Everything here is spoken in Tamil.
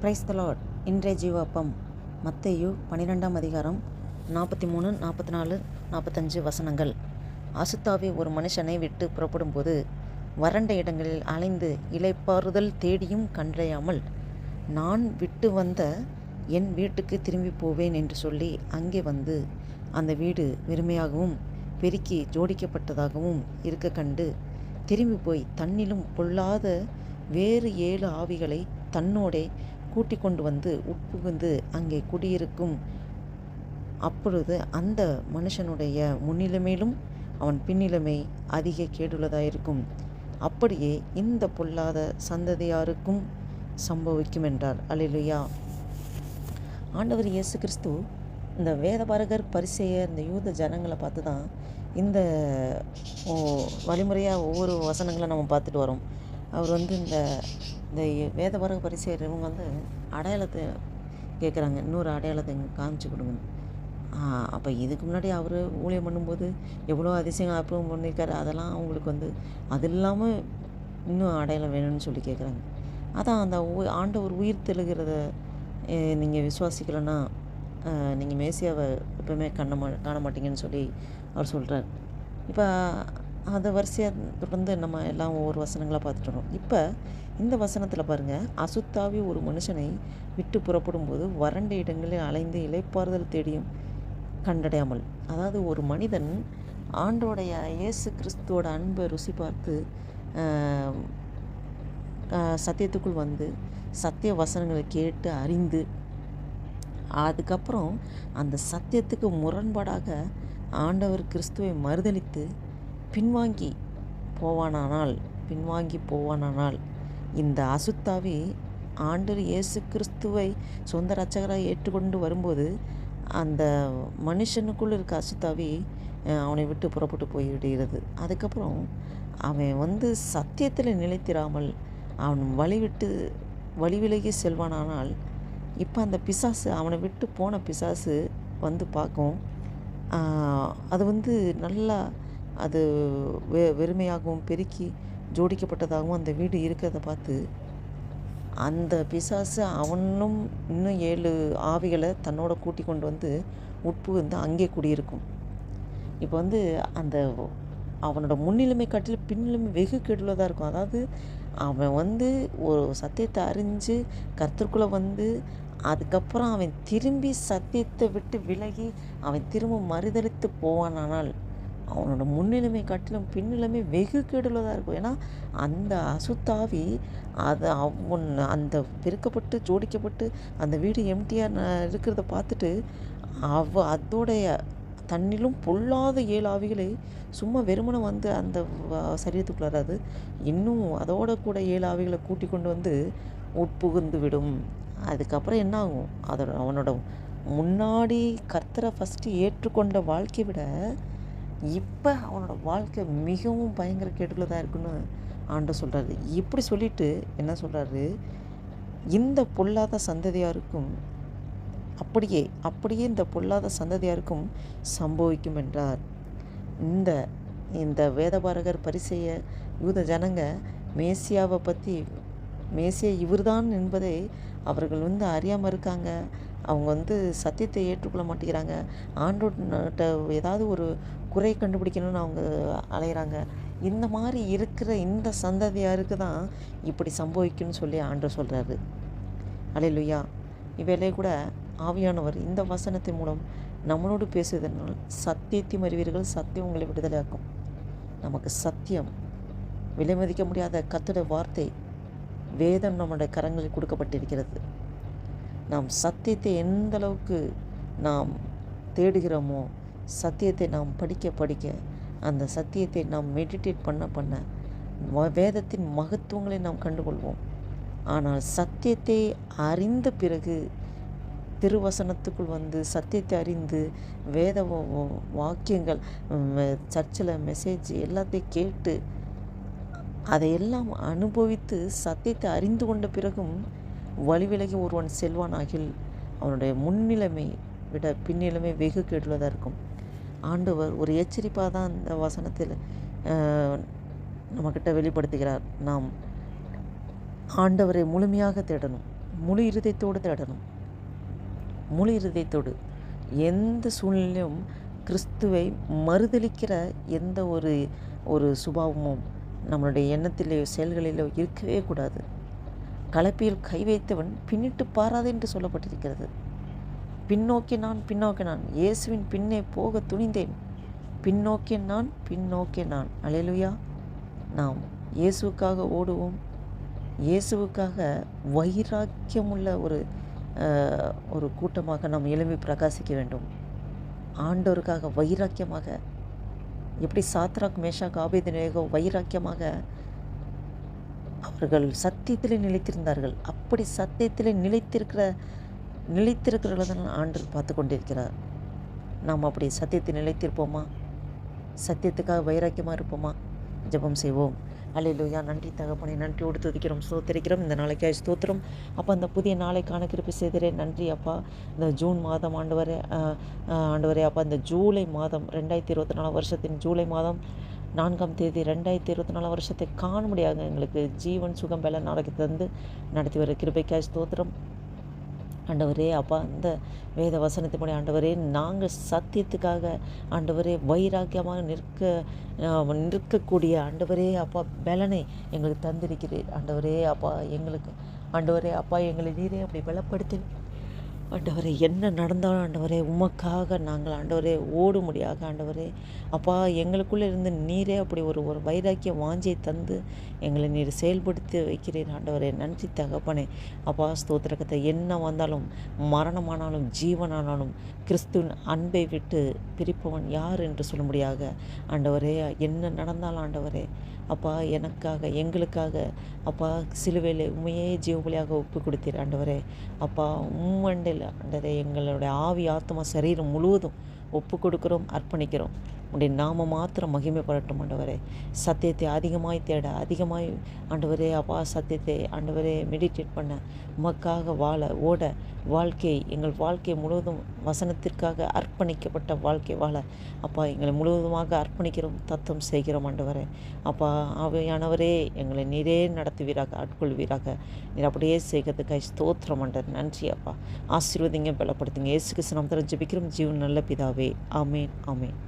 பிரைஸ் தலாட் இன்றைய ஜீவாப்பம் மத்தையு பன்னிரெண்டாம் அதிகாரம் நாற்பத்தி மூணு நாற்பத்தி நாலு நாற்பத்தஞ்சு வசனங்கள். அசுத்தாவி ஒரு மனுஷனை விட்டு புறப்படும்போது வறண்ட இடங்களில் அலைந்து இலைப்பாறுதல் தேடியும் கண்டறியாமல் நான் விட்டு வந்த என் வீட்டுக்கு திரும்பி போவேன் என்று சொல்லி அங்கே வந்து அந்த வீடு வெறுமையாகவும் பெருக்கி ஜோடிக்கப்பட்டதாகவும் இருக்க கண்டு திரும்பி போய் தன்னிலும் பொல்லாத வேறு ஏழு ஆவிகளை தன்னோடே கூட்டி கொண்டு வந்து உட்புகுந்து அங்கே குடியிருக்கும். அப்பொழுது அந்த மனுஷனுடைய முன்னிலைமையிலும் அவன் பின்னிலைமை அதிக கேடுள்ளதாயிருக்கும். அப்படியே இந்த பொல்லாத சந்ததியாருக்கும் சம்பவிக்கும் என்றார் அலிலுயா ஆண்டவர் இயேசு கிறிஸ்து இந்த வேதபாரகர் பரிசெயர் இந்த யூத ஜனங்களை பார்த்து தான் இந்த ஓ, வழிமுறையாக ஒவ்வொரு வசனங்களை நம்ம பார்த்துட்டு வரோம். அவர் வந்து இந்த இந்த வேதபாரக பரிசெயர் இவங்க வந்து அடையாளத்தை கேட்குறாங்க. இன்னொரு அடையாளத்தை எங்களுக்கு காமிச்சு கொடுங்க. அப்போ இதுக்கு முன்னாடி அவர் ஊழியம் பண்ணும்போது எவ்வளோ அதிசயம் அற்புதம் பண்ணியிருக்காரு அதெல்லாம் அவங்களுக்கு வந்து அது இல்லாமல் இன்னும் அடையாளம் வேணும்னு சொல்லி கேட்குறாங்க. அதான் அந்த ஆண்டவர் உயிர் தெழுகிறத நீங்கள் விசுவாசிக்கலைன்னா நீங்கள் மேசியாவை எப்பவுமே கண்ண மா காண மாட்டீங்கன்னு சொல்லி அவர் சொல்கிறார் இப்போ அதை வரிசையாக தொடர்ந்து நம்ம எல்லாம் ஒவ்வொரு வசனங்களாக பார்த்துட்டு வரோம். இப்போ இந்த வசனத்தில் பாருங்கள் அசுத்தாவி ஒரு மனுஷனை விட்டு புறப்படும் போது வறண்ட இடங்களில் அலைந்து இலைப்பாறுதல் தேடியும் கண்டடையாமல். அதாவது ஒரு மனிதன் ஆண்டோடைய இயேசு கிறிஸ்துவோட அன்பை ருசி பார்த்து சத்தியத்துக்குள் வந்து சத்திய வசனங்களை கேட்டு அறிந்து அதுக்கப்புறம் அந்த சத்தியத்துக்கு முரண்பாடாக ஆண்டவர் கிறிஸ்துவை மறுதளித்து பின்வாங்கி போவானானால் பின்வாங்கி போவானானால் இந்த அசுத்தாவி ஆண்டர் இயேசு கிறிஸ்துவை சொந்த ரச்சகராக ஏற்றுக்கொண்டு வரும்போது அந்த மனுஷனுக்குள்ள இருக்க அசுத்தாவி அவனை விட்டு புறப்பட்டு போய்விடுகிறது. அதுக்கப்புறம் அவன் வந்து சத்தியத்தில் நிலைத்திராமல் அவன் வழிவிட்டு வழி விலகி செல்வானானால் இப்போ அந்த பிசாசு அவனை விட்டு போன பிசாசு வந்து பார்க்கும். அது வந்து நல்லா அது வெ வெறுமையாகவும் பெருக்கி ஜோடிக்கப்பட்டதாகவும் அந்த வீடு இருக்கிறத பார்த்து அந்த பிசாசு அவனும் இன்னும் ஏழு ஆவிகளை தன்னோட கூட்டி கொண்டு வந்து உட்புகுந்து அங்கே குடியிருக்கும். இப்போ வந்து அந்த அவனோட முன்னிலைமை காட்டிலும் பின்னிலைமை வெகு கெடுலதாக இருக்கும். அதாவது அவன் வந்து ஒரு சத்தியத்தை அறிஞ்சு கர்த்தருக்குள்ளே வந்து அதுக்கப்புறம் அவன் திரும்பி சத்தியத்தை விட்டு விலகி அவன் திரும்ப மறுதளித்து போவானானால் அவனோட முன்னிலைமை காட்டிலும் பின்னிலைமை வெகு கெடுலதாக இருக்கும். ஏன்னா அந்த அசுத்தாவி அதை அவன் அந்த பெருக்கப்பட்டு ஜோடிக்கப்பட்டு அந்த வீடு எம்டியாக இருக்கிறத பார்த்துட்டு அவ அதோடைய தன்னிலும் பொல்லாத ஏழு ஆவிகளை சும்மா வெறுமனை வந்து அந்த வ- அது இன்னும் அதோட கூட ஏழு ஆவிகளை கூட்டி கொண்டு வந்து உட்புகுந்து விடும். அதுக்கப்புறம் என்ன ஆகும்? அதோட அவனோட முன்னாடி கர்த்தரை ஃபஸ்ட்டு ஏற்றுக்கொண்ட வாழ்க்கையை விட இப்போ அவனோட வாழ்க்கை மிகவும் பயங்கர கெடுதலாக இருக்குன்னு ஆண்டு சொல்கிறாரு இப்படி சொல்லிட்டு என்ன சொல்கிறாரு இந்த பொல்லாத சந்ததியாருக்கும் அப்படியே அப்படியே இந்த பொல்லாத சந்ததியாருக்கும் சம்பவிக்கும் என்றார். இந்த இந்த வேதபாரகர் பரிசெய யூத ஜனங்க மேசியாவை பற்றி மேசியா இவர்தான் என்பதை அவர்கள் வந்து அறியாமல் இருக்காங்க. அவங்க வந்து சத்தியத்தை ஏற்றுக்கொள்ள மாட்டேங்கிறாங்க. ஆண்டோட்ட ஏதாவது ஒரு குறை கண்டுபிடிக்கணும்னு அவங்க அலையிறாங்க. இந்த மாதிரி இருக்கிற இந்த சந்ததியாருக்கு தான் இப்படி சம்பவிக்கும்னு சொல்லி ஆண்டு சொல்கிறாரு அலையிலுயா இவ்வேளை கூட ஆவியானவர் இந்த வசனத்தின் மூலம் நம்மளோடு பேசுவதனால் சத்தியத்தையும் அறிவீர்கள் சத்தியம் உங்களை விடுதலையாக்கும். நமக்கு சத்தியம் விலை மதிக்க முடியாத கத்திட வார்த்தை வேதம் நம்முடைய கரங்களில் கொடுக்கப்பட்டிருக்கிறது. நாம் சத்தியத்தை எந்த அளவுக்கு நாம் தேடுகிறோமோ சத்தியத்தை நாம் படிக்க படிக்க அந்த சத்தியத்தை நாம் மெடிடேட் பண்ண பண்ண வ- வேதத்தின் மகத்துவங்களை நாம் கண்டுகொள்வோம். ஆனால் சத்தியத்தை அறிந்த பிறகு திருவசனத்துக்குள் வந்து சத்தியத்தை அறிந்து வேத வாக்கியங்கள் சர்ச்சில் மெசேஜ் எல்லாத்தையும் கேட்டு அதையெல்லாம் அனுபவித்து சத்தியத்தை அறிந்து கொண்ட பிறகும் வழி விலகி ஒருவன் செல்வானாகில் அவனுடைய முன்னிலைமை விட பின்னிலைமை வெகு கெடுவதாக இருக்கும். ஆண்டவர் ஒரு எச்சரிப்பாக தான் இந்த வசனத்தில் நம்மக்கிட்ட வெளிப்படுத்துகிறார். நாம் ஆண்டவரை முழுமையாக தேடணும். முழு இருதயத்தோடு தேடணும். முழு இருதயத்தோடு. எந்த சூழ்நிலையும் கிறிஸ்துவை மறுதலிக்கிற எந்த ஒரு ஒரு சுபாவமும் நம்மளுடைய எண்ணத்திலேயோ செயல்களிலோ இருக்கவே கூடாது. கலப்பியில் கை வைத்தவன் பின்னிட்டு பாராது என்று சொல்லப்பட்டிருக்கிறது. பின்னோக்கி நான் பின்னோக்கி நான் இயேசுவின் பின்னே போக துணிந்தேன். பின்னோக்கி நான் பின்னோக்கி நான். அலையலுயா நாம் இயேசுக்காக ஓடுவோம். இயேசுவுக்காக வைராக்கியமுள்ள ஒரு ஒரு கூட்டமாக நாம் எழும்பி பிரகாசிக்க வேண்டும். ஆண்டோருக்காக வைராக்கியமாக எப்படி சாத்ராக் மேஷாக் ஆபேதினேகோ வைராக்கியமாக அவர்கள் சத்தியத்திலே நிலைத்திருந்தார்கள். அப்படி சத்தியத்திலே நிலைத்திருக்கிற நிலைத்திருக்கிறவர்கள் தான் ஆண்டு பார்த்து கொண்டிருக்கிறார். நாம் அப்படி சத்தியத்தை நிலைத்திருப்போமா? சத்தியத்துக்காக வைராக்கியமாக இருப்போமா? ஜெபம் செய்வோம். அல்லேலூயா. நன்றி தகப்பனை. நன்றியோடு துதிக்கிறோம் ஸ்தோத்திரிக்கிறோம். இந்த நாளைக்காய் ஸ்தோத்திரம். அப்போ அந்த புதிய நாளை காண கிருப்பி செய்திரே. நன்றி அப்பா. இந்த ஜூன் மாதம் ஆண்டு வரை ஆண்டு வரை அப்பா. இந்த ஜூலை மாதம் ரெண்டாயிரத்தி இருபத்தி நாலு வருஷத்தின் ஜூலை மாதம் நான்காம் தேதி ரெண்டாயிரத்தி இருபத்தி நாலாம் வருஷத்தை காண முடியாத எங்களுக்கு ஜீவன் சுகம் பல நாளைக்கு தந்து நடத்தி வர கிருபைக்காய் ஸ்தோத்திரம். ஆண்டவரே அப்பா இந்த வேத வசனத்தினுடைய ஆண்டவரே நாங்கள் சத்தியத்துக்காக ஆண்டவரே வைராக்கியமாக நிற்க நிற்கக்கூடிய ஆண்டவரே அப்பா பலனை எங்களுக்கு தந்திருக்கிறீர். ஆண்டவரே அப்பா எங்களுக்கு ஆண்டவரே அப்பா எங்களை நீரே அப்படி பலப்படுத்தி ஆண்டவரே என்ன நடந்தாலும் ஆண்டவரே உமக்காக நாங்கள் ஆண்டவரே ஓடும்படியாக ஆண்டவரே. அப்பா எங்களுக்குள்ளே இருந்து நீரே அப்படி ஒரு ஒரு வைராக்கிய வாஞ்சியை தந்து எங்களை நீர் செயல்படுத்தி வைக்கிறீர் ஆண்டவரே. நன்றி தகப்பனே. அப்பா ஸ்தோத்திரக்கத்தை என்ன வந்தாலும் மரணமானாலும் ஜீவனானாலும் கிறிஸ்துவின் அன்பை விட்டு பிரிப்பவன் யார் என்று சொல்ல முடியாக ஆண்டவரே என்ன நடந்தாலும் ஆண்டவரே அப்பா எனக்காக எங்களுக்காக அப்பா சிலுவையில் உண்மையே ஜீவபலியாக ஒப்பு கொடுத்தீர் ஆண்டவரே. அப்பா உம்மண்டில் ஆண்டவரே எங்களுடைய ஆவி ஆத்மா சரீரம் முழுவதும் ஒப்பு கொடுக்குறோம் அர்ப்பணிக்கிறோம். உடைய நாம மாத்திரம் மகிமைப்படட்டும் ஆண்டவரே. சத்தியத்தை அதிகமாய் தேட அதிகமாய் ஆண்டவரே அப்பா சத்தியத்தை ஆண்டவரே மெடிடேட் பண்ண. உமக்காக வாழ ஓட வாழ்க்கை எங்கள் வாழ்க்கை முழுவதும் வசனத்திற்காக அர்ப்பணிக்கப்பட்ட வாழ்க்கை வாழ. அப்பா எங்களை முழுவதுமாக அர்ப்பணிக்கிறோம் தத்துவம் செய்கிறோம் ஆண்டவரே. அப்பா ஆவையானவரே எங்களை நீரே நடத்துவீராக ஆட்கொள்வீராக. நீர் அப்படியே செய்கிறதுக்காக ஸ்தோத்திரம் ஆண்டர் நன்றி அப்பா. ஆசீர்வதிங்க பலப்படுத்துங்க. இயேசு கிறிஸ்து நாமத்தில் ஜெபிக்கிறோம். ஜீவன் நல்ல பிதாவே. ஆமேன் ஆமேன்.